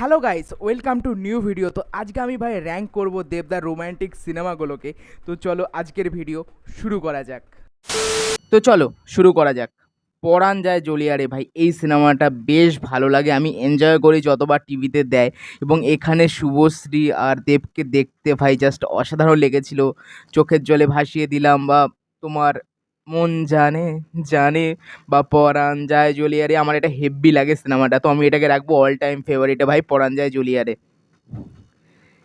Hello guys welcome to new video তো আজকে আমি ভাই র্যাঙ্ক করব দেবদার রোম্যান্টিক সিনেমাগুলোকে তো চলো আজকের ভিডিও শুরু করা যাক। তো চলো, শুরু করা যাক। পরাণ যায় জলিয়ারে ভাই, এই সিনেমাটা বেশ ভালো লাগে। আমি এনজয় করি যতবার টিভিতে দেয়। এবং এখানে শুভশ্রী আর দেবকে দেখতে ভাই জাস্ট অসাধারণ লেগেছিল। চোখের জলে ভাসিয়ে দিলাম বা তোমার মন জানে জানে বা পরাণ যায় জুলিয়ারে। আমার এটা হেভি লাগে সিনেমাটা তো আমি এটাকে রাখব অল টাইম ফেভারিটে ভাই, পরাণ যায় জলিয়ারে।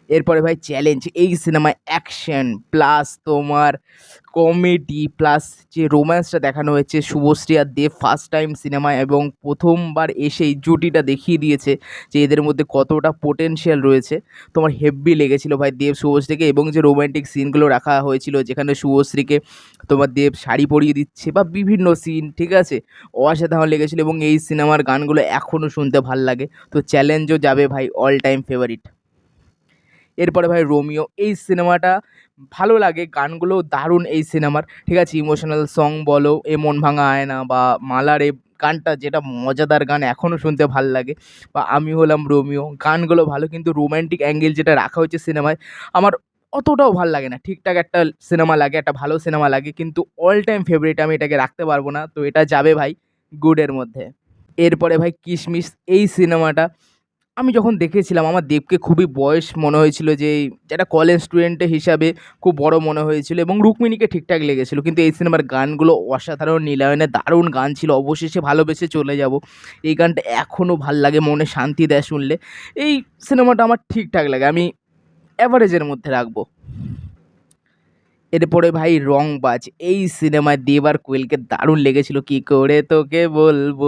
এরপরে ভাই চ্যালেঞ্জ এই সিনেমায় অ্যাকশন প্লাস তোমার কমেডি প্লাস যে রোম্যান্সটা দেখানো হয়েছে শুভশ্রী আর দেব ফার্স্ট টাইম সিনেমায় এবং প্রথমবার এসেই জুটিটা দেখিয়ে দিয়েছে যে এদের মধ্যে কতটা পোটেনশিয়াল রয়েছে। তোমার হেভি লেগেছিল ভাই দেব শুভশ্রীকে এবং যে রোম্যান্টিক সিনগুলো রাখা হয়েছিল যেখানে শুভশ্রীকে তোমার দেব শাড়ি পরিয়ে দিচ্ছে বা বিভিন্ন সিন ঠিক আছে? অসাধারণ লেগেছিলো এবং এই সিনেমার গানগুলো এখনও শুনতে ভালো লাগে। তো চ্যালেঞ্জও যাবে ভাই অল টাইম ফেভারিট এরপরে ভাই রোমিও, এই সিনেমাটা ভালো লাগে গানগুলো দারুণ এই সিনেমার। ঠিক আছে ইমোশনাল সং বলো, এ মন ভাঙা আয়না বা মালারে গানটা যেটা মজাদার গান এখনও শুনতে ভালো লাগে। বা আমি হলাম রোমিও, গানগুলো ভালো কিন্তু রোম্যান্টিক অ্যাঙ্গেল যেটা রাখা হয়েছে সিনেমায়, আমার অতটাও ভালো লাগে না। ঠিকঠাক একটা সিনেমা লাগে, একটা ভালো সিনেমা লাগে, কিন্তু অল টাইম ফেভারিট আমি এটাকে রাখতে পারব না। তো এটা যাবে ভাই গুডের মধ্যে। এরপরে ভাই কিশমিশ, এই সিনেমাটা আমি যখন দেখেছিলাম, আমার দেবকে খুবই বয়স মনে হয়েছিল যে, একটা কলেজ স্টুডেন্টের হিসাবে খুব বড় মনে হয়েছিল এবং রুক্মিণীকে ঠিকঠাক লেগেছিল। কিন্তু এই সিনেমার গানগুলো অসাধারণ, নীলায়নের দারুণ গান ছিল। অবশেষে ভালোবেসে চলে যাব। এই গানটা এখনও ভালো লাগে মনে, শান্তি দেয় শুনলে। এই সিনেমাটা আমার ঠিকঠাক লাগে। আমি অ্যাভারেজের মধ্যে রাখব। এরপরে ভাই রংবাজ। এই সিনেমায় দেব আর কোয়েলকে দারুণ লেগেছিল। কি করে তোকে বলব?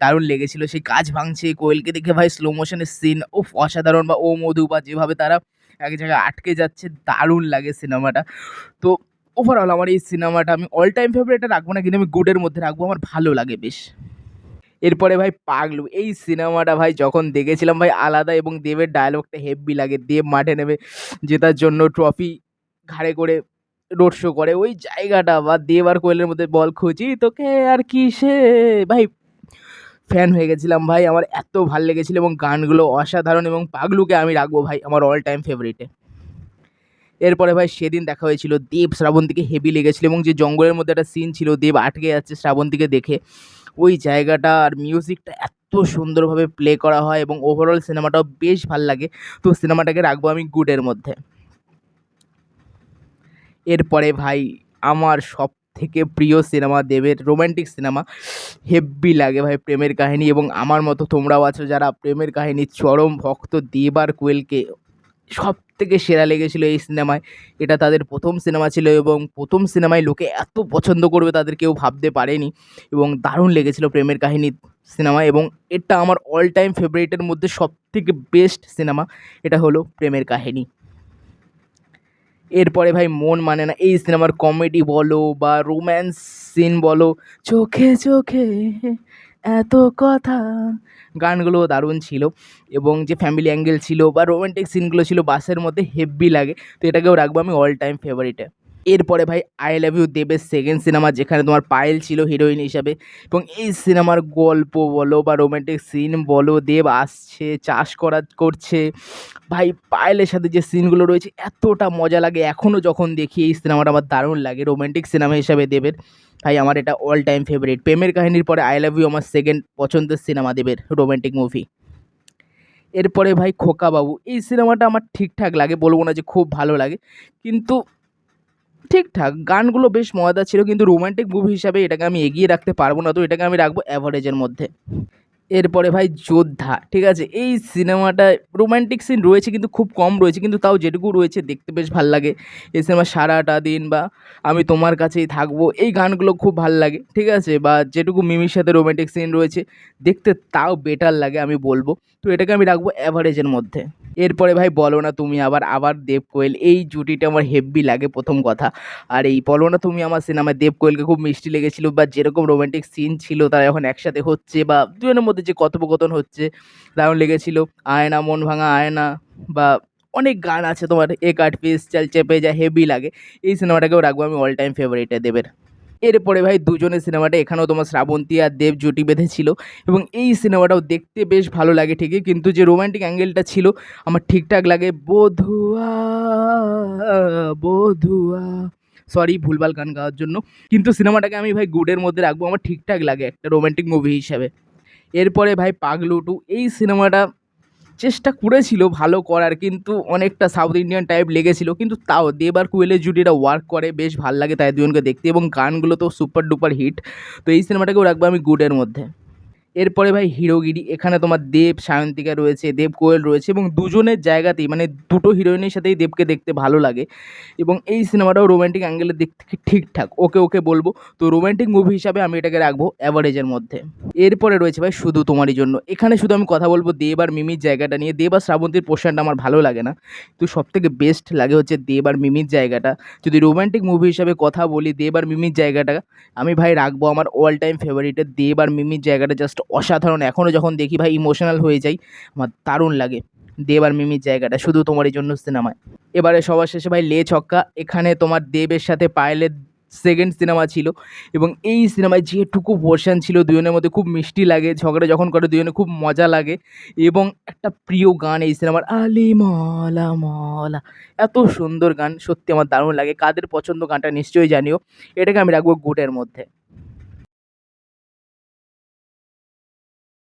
দারুণ লেগেছিল। সেই কাজ ভাঙছে, কোয়েলকে দেখে ভাই স্লো মোশনের সিন ও অসাধারণ বা ও মধু বা যেভাবে তারা এক জায়গায় আটকে যাচ্ছে, দারুণ লাগে সিনেমাটা। তো ওভারঅল আমার এই সিনেমাটা আমি অল টাইম ফেভারিটে রাখব না, কিন্তু আমি গুডের মধ্যে রাখব, আমার ভালো লাগে বেশ। এরপরে ভাই পাগলু, এই সিনেমাটা ভাই যখন দেখেছিলাম ভাই আলাদা এবং দেবের ডায়লগটা হেভি লাগে, দেব মাঠে নেমে জেতার জন্য ট্রফি ঘাড়ে করে রোড শো করে, ওই জায়গাটা বা দেব আর কোয়েলের মধ্যে বল খুঁজি, তোকে আর কি সে ভাই ফ্যান হয়ে গেছিলাম ভাই। আমার এত ভালো লেগেছিলো এবং গানগুলো অসাধারণ এবং পাগলুকে আমি রাখব ভাই, আমার অল টাইম ফেভারিটে এরপরে ভাই সেদিন দেখা হয়েছিল দেব শ্রাবন্তীকে হেভি লেগেছিলো এবং যে জঙ্গলের মধ্যে একটা সিন ছিল, দেব আটকে যাচ্ছে শ্রাবন্তীকে দেখে। ওই জায়গাটা আর মিউজিকটা এত সুন্দরভাবে প্লে করা হয় এবং ওভারঅল সিনেমাটাও বেশ ভালো লাগে। তো সিনেমাটাকে রাখব আমি গুডের মধ্যে। এরপরে ভাই আমার সব থেকে প্রিয় সিনেমা দেবের রোম্যান্টিক সিনেমা হেব্বি লাগে ভাই প্রেমের কাহিনী এবং আমার মতো তোমরাও আছো যারা প্রেমের কাহিনীর চরম ভক্ত দেব আর কোয়েলকে সব থেকে সেরা লেগেছিলো এই সিনেমায়। এটা তাদের প্রথম সিনেমা ছিল এবং প্রথম সিনেমায় লোকে এত পছন্দ করবে তাদের কেউ ভাবতে পারেনি এবং দারুণ লেগেছিলো প্রেমের কাহিনী সিনেমা এবং এটা আমার অল টাইম ফেভারিটের মধ্যে সব থেকে বেস্ট সিনেমা। এটা হলো প্রেমের কাহিনী। এরপরে ভাই মন মানে না, এই সিনেমার কমেডি বলো বা রোম্যান্স সিন বলো, চোখে চোখে এত কথা। গানগুলো দারুণ ছিল এবং যে ফ্যামিলি অ্যাঙ্গেল ছিল বা রোমান্টিক সিনগুলো ছিল, বাসের মধ্যে হেভি লাগে। তো এটাকেও রাখব আমি অল টাইম ফেভারিটে এরপরে ভাই আই লাভ ইউ দেবের সেকেন্ড সিনেমা যেখানে তোমার পায়েল ছিল হিরোইন হিসাবে। এবং এই সিনেমার গল্প বলো বা রোমান্টিক সিন বলো, দেব আসছে, চাষ করা করছে। ভাই, পায়েলের সাথে যে সিনগুলো রয়েছে, এতটা মজা লাগে। এখনও যখন দেখি এই সিনেমাটা আমার দারুণ লাগে রোমান্টিক সিনেমা হিসাবে দেবের। ভাই, আমার এটা অল টাইম ফেভারিট প্রেমের কাহিনীর পরে আই লাভ ইউ আমার সেকেন্ড পছন্দের সিনেমা দেবের রোমান্টিক মুভি এরপরে ভাই খোকাবাবু, এই সিনেমাটা আমার ঠিকঠাক লাগে, বলব না যে খুব ভালো লাগে। কিন্তু ঠিকঠাক, গানগুলো বেশ মজাদার ছিল, কিন্তু রোমান্টিক মুভি হিসাবে এটাকে আমি এগিয়ে রাখতে পারব না, তো এটাকে আমি রাখব অ্যাভারেজের মধ্যে। এরপরে ভাই যোদ্ধা, ঠিক আছে? এই সিনেমাটায় রোম্যান্টিক সিন রয়েছে কিন্তু খুব কম রয়েছে, কিন্তু তাও যেটুকু রয়েছে দেখতে বেশ ভালো লাগে। এই সিনেমা সারাটা দিন বা আমি তোমার কাছেই থাকব, এই গানগুলো খুব ভালো লাগে, ঠিক আছে? বা যেটুকু মিমির সাথে রোম্যান্টিক সিন রয়েছে, দেখতে তাও বেটার লাগে আমি বলব। তো এটাকে আমি রাখব অ্যাভারেজের মধ্যে। এরপরে ভাই বলো না তুমি আবার আবার দেব কোয়েল এই জুটিটা আমার হেভি লাগে প্রথম কথা। আর এই বলো না তুমি আমার সিনেমায় দেব কোয়েলকে খুব মিষ্টি লেগেছিলো বা যেরকম রোম্যান্টিক সিন ছিল তারা এখন একসাথে হচ্ছে বা দুজনের মধ্যে যে কথোপকথন হচ্ছে, দারুণ লেগেছিলো। আয়না, মন ভাঙা আয়না বা অনেক গান আছে তোমার, এ কাট পিস, চাল চেপে যা, হেভি লাগে। এই সিনেমাটাকেও রাখব আমি অল টাইম ফেভারিটে দেবের। এরপরে ভাই, দুজনের সিনেমাটা, এখানেও তোমার শ্রাবন্তী আর দেব জুটি বেঁধেছিল এবং এই সিনেমাটাও দেখতে বেশ ভালো লাগে ঠিকই, কিন্তু যে রোম্যান্টিক অ্যাঙ্গেলটা ছিল, আমার ঠিকঠাক লাগে, বধুয়া বধুয়া। সরি ভুলভাল গান গাওয়ার জন্য। কিন্তু সিনেমাটাকে আমি ভাই গুডের মধ্যে রাখব, আমার ঠিকঠাক লাগে একটা রোমান্টিক মুভি হিসাবে। এরপরে ভাই পাগলু টু, এই সিনেমাটা চেষ্টা করেছিল ভালো করার, কিন্তু অনেকটা সাউথ ইন্ডিয়ান টাইপ লেগেছিল, কিন্তু তাও দেব আর কুয়েলের জুটিটা ওয়ার্ক করে, বেশ ভালো লাগে তাই দুজনকে দেখতে এবং গানগুলো তো সুপার ডুপার হিট তো এই সিনেমাটাকেও রাখব আমি গুডের মধ্যে। এরপরে ভাই হিরোগিরি, এখানে তোমার দেব, সায়ন্তিকা রয়েছে, দেব কোয়েল রয়েছে এবং দুজনের জায়গাতেই মানে দুটো হিরোইনের সাথেই দেবকে দেখতে ভালো লাগে এবং এই সিনেমাটাও রোমান্টিক অ্যাঙ্গেলের দিক থেকে ঠিকঠাক। ওকে ওকে বলব, তো রোমান্টিক মুভি হিসাবে আমি এটাকে রাখব অ্যাভারেজের মধ্যে। এরপরে রয়েছে ভাই শুধু তোমারই জন্য। এখানে শুধু আমি কথা বলব দেব আর মিমির জায়গাটা নিয়ে। দেব আর শ্রাবন্তীর পোর্শনটা আমার ভালো লাগে না। তো সব থেকে বেস্ট লাগে হচ্ছে দেব আর মিমির জায়গাটা। যদি রোমান্টিক মুভি হিসাবে কথা বলি, দেব আর মিমির জায়গাটা আমি ভাই রাখব আমার অল টাইম ফেভারিটের দেব আর মিমির জায়গাটা জাস্ট অসাধারণ। এখনও যখন দেখি ভাই ইমোশনাল হয়ে যাই, আমার দারুণ লাগে। দেব আর মিমির জায়গাটা, শুধু তোমার এই জন্য সিনেমায় এবারে সবার শেষে ভাই লে ছক্কা। এখানে তোমার দেবের সাথে পায়েলের সেকেন্ড সিনেমা ছিল এবং এই সিনেমায় যেটুকু পোর্শন ছিল দুজনের মধ্যে খুব মিষ্টি লাগে। ঝগড়া যখন করে দুজনে খুব মজা লাগে এবং একটা প্রিয় গান এই সিনেমার আলি মলা মলা। এত সুন্দর গান, সত্যি আমার দারুণ লাগে। কাদের পছন্দ গানটা নিশ্চয়ই জানিও। এটাকে আমি রাখব গুটের মধ্যে।